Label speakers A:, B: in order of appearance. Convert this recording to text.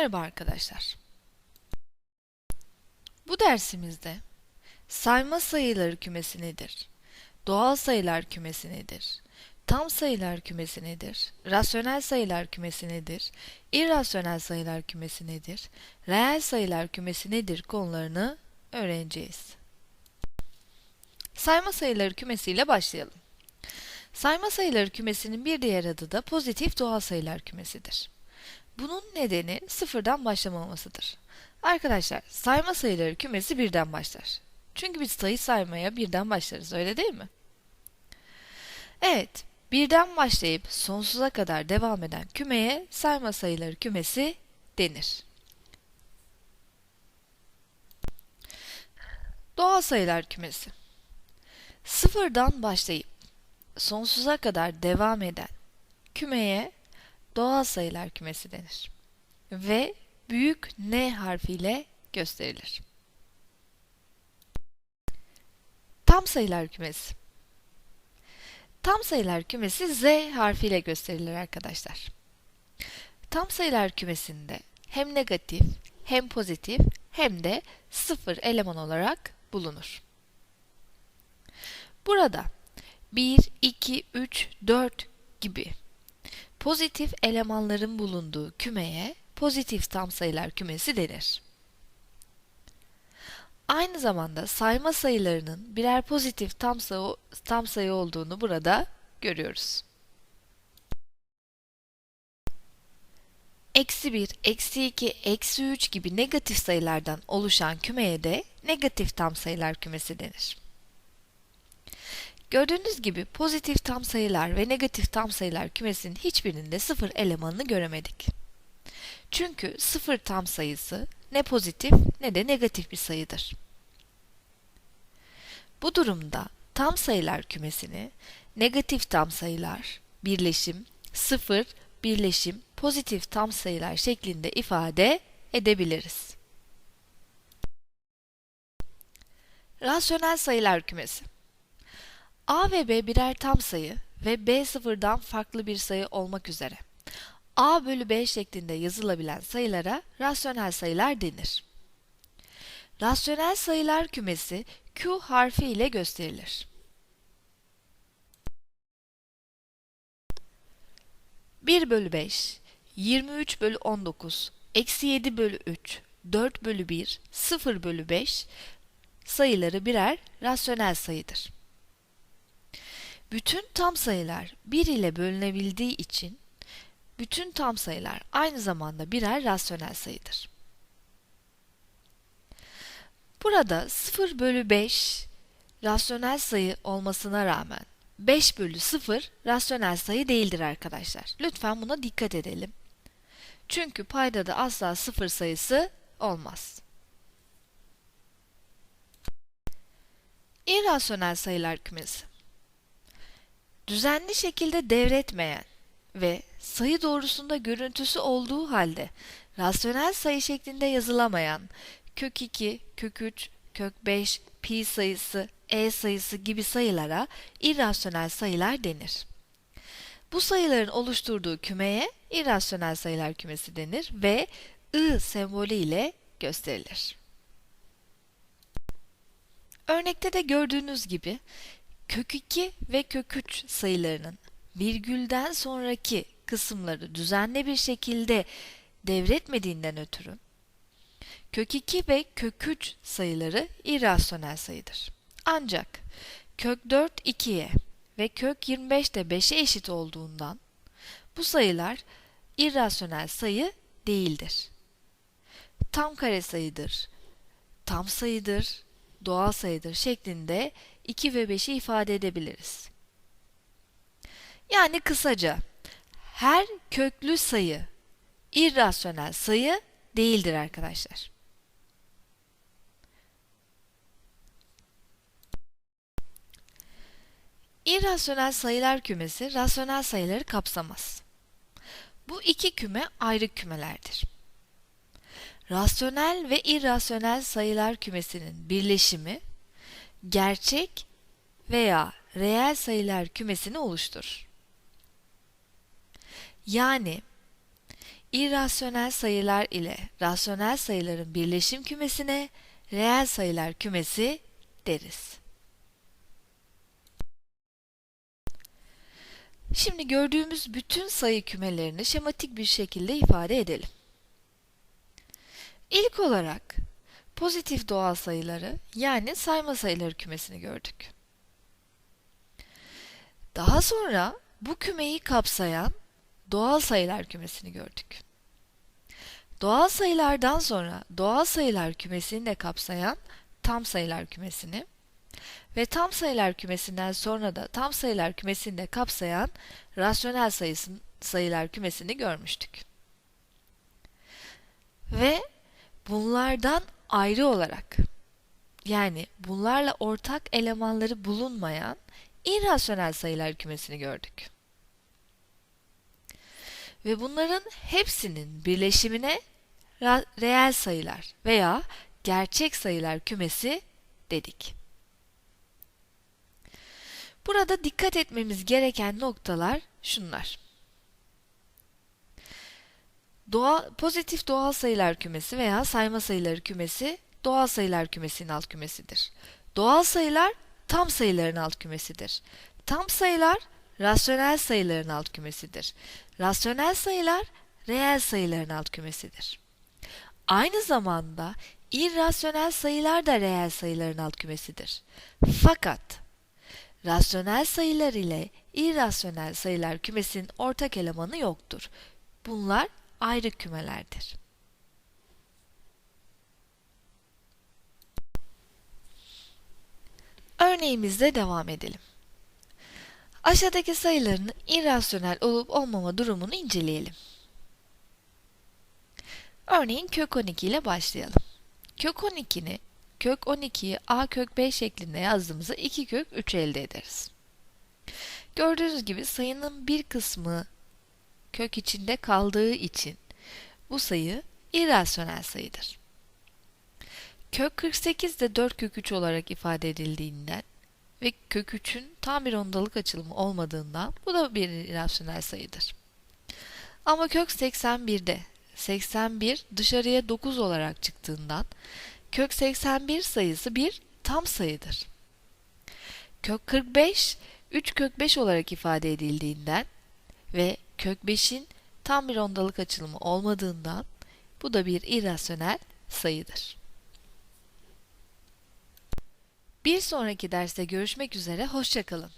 A: Merhaba arkadaşlar. Bu dersimizde sayma sayıları kümesi nedir? Doğal sayılar kümesi nedir? Tam sayılar kümesi nedir? Rasyonel sayılar kümesi nedir? İrrasyonel sayılar kümesi nedir? Reel sayılar kümesi nedir konularını öğreneceğiz. Sayma sayıları kümesiyle başlayalım. Sayma sayıları kümesinin bir diğer adı da pozitif doğal sayılar kümesidir. Bunun nedeni sıfırdan başlamamasıdır. Arkadaşlar sayma sayıları kümesi birden başlar. Çünkü biz sayı saymaya birden başlarız öyle değil mi? Evet, birden başlayıp sonsuza kadar devam eden kümeye sayma sayıları kümesi denir. Doğal sayılar kümesi Sıfırdan başlayıp sonsuza kadar devam eden kümeye doğal sayılar kümesi denir. Ve büyük N harfiyle gösterilir. Tam sayılar kümesi. Tam sayılar kümesi Z harfiyle gösterilir arkadaşlar. Tam sayılar kümesinde hem negatif, hem pozitif, hem de sıfır eleman olarak bulunur. Burada 1, 2, 3, 4 gibi pozitif elemanların bulunduğu kümeye pozitif tam sayılar kümesi denir. Aynı zamanda sayma sayılarının birer pozitif tam sayı, tam sayı olduğunu burada görüyoruz. Eksi 1, eksi 2, eksi 3 gibi negatif sayılardan oluşan kümeye de negatif tam sayılar kümesi denir. Gördüğünüz gibi pozitif tam sayılar ve negatif tam sayılar kümesinin hiçbirinde sıfır elemanını göremedik. Çünkü sıfır tam sayısı ne pozitif ne de negatif bir sayıdır. Bu durumda tam sayılar kümesini negatif tam sayılar, birleşim, sıfır, birleşim, pozitif tam sayılar şeklinde ifade edebiliriz. Rasyonel sayılar kümesi A ve B birer tam sayı ve B sıfırdan farklı bir sayı olmak üzere A bölü B şeklinde yazılabilen sayılara rasyonel sayılar denir. Rasyonel sayılar kümesi Q harfi ile gösterilir. Bir bölü 5, 23 bölü 19, eksi 7 bölü 3, 4 bölü 1, 0 bölü 5 sayıları birer rasyonel sayıdır. Bütün tam sayılar 1 ile bölünebildiği için bütün tam sayılar aynı zamanda birer rasyonel sayıdır. Burada 0 bölü 5 rasyonel sayı olmasına rağmen 5 bölü 0 rasyonel sayı değildir arkadaşlar. Lütfen buna dikkat edelim. Çünkü paydada asla 0 sayısı olmaz. İrrasyonel sayılar kümesi düzenli şekilde devretmeyen ve sayı doğrusunda görüntüsü olduğu halde rasyonel sayı şeklinde yazılamayan kök 2, kök 3, kök 5, pi sayısı, e sayısı gibi sayılara irrasyonel sayılar denir. Bu sayıların oluşturduğu kümeye irrasyonel sayılar kümesi denir ve I sembolü ile gösterilir. Örnekte de gördüğünüz gibi kök 2 ve kök 3 sayılarının virgülden sonraki kısımları düzenli bir şekilde devretmediğinden ötürü kök 2 ve kök 3 sayıları irrasyonel sayıdır. Ancak kök 4 2'ye ve kök 25 de 5'e eşit olduğundan bu sayılar irrasyonel sayı değildir. Tam kare sayıdır, tam sayıdır, doğal sayıdır şeklinde 2 ve 5'i ifade edebiliriz. Yani kısaca her köklü sayı irrasyonel sayı değildir arkadaşlar. İrrasyonel sayılar kümesi rasyonel sayıları kapsamaz. Bu iki küme ayrı kümelerdir. Rasyonel ve irrasyonel sayılar kümesinin birleşimi gerçek veya reel sayılar kümesini oluşturur. Yani irrasyonel sayılar ile rasyonel sayıların birleşim kümesine reel sayılar kümesi deriz. Şimdi gördüğümüz bütün sayı kümelerini şematik bir şekilde ifade edelim. İlk olarak pozitif doğal sayıları yani sayma sayıları kümesini gördük. Daha sonra bu kümeyi kapsayan doğal sayılar kümesini gördük. Doğal sayılardan sonra doğal sayılar kümesini de kapsayan tam sayılar kümesini ve tam sayılar kümesinden sonra da tam sayılar kümesini de kapsayan rasyonel sayısın, sayılar kümesini görmüştük. Ve bunlardan ayrı olarak yani bunlarla ortak elemanları bulunmayan irrasyonel sayılar kümesini gördük. Ve bunların hepsinin birleşimine reel sayılar veya gerçek sayılar kümesi dedik. Burada dikkat etmemiz gereken noktalar şunlar. Doğa, pozitif doğal sayılar kümesi veya sayma sayıları kümesi doğal sayılar kümesinin alt kümesidir. Doğal sayılar tam sayıların alt kümesidir. Tam sayılar rasyonel sayıların alt kümesidir. Rasyonel sayılar reel sayıların alt kümesidir. Aynı zamanda irrasyonel sayılar da reel sayıların alt kümesidir. Fakat rasyonel sayılar ile irrasyonel sayılar kümesinin ortak elemanı yoktur. Bunlar ayrı kümelerdir. Örneğimizle devam edelim. Aşağıdaki sayıların irrasyonel olup olmama durumunu inceleyelim. Örneğin kök 12 ile başlayalım. Kök 12'ni kök 12'yi a kök 5 şeklinde yazdığımızda 2 kök 3 elde ederiz. Gördüğünüz gibi sayının bir kısmı kök içinde kaldığı için bu sayı irrasyonel sayıdır. Kök 48 de 4 kök 3 olarak ifade edildiğinden ve kök 3'ün tam bir ondalık açılımı olmadığından bu da bir irrasyonel sayıdır. Ama kök 81'de 81 dışarıya 9 olarak çıktığından kök 81 sayısı bir tam sayıdır. Kök 45 3 kök 5 olarak ifade edildiğinden ve kök 5'in tam bir ondalık açılımı olmadığından bu da bir irrasyonel sayıdır. Bir sonraki derste görüşmek üzere, hoşçakalın.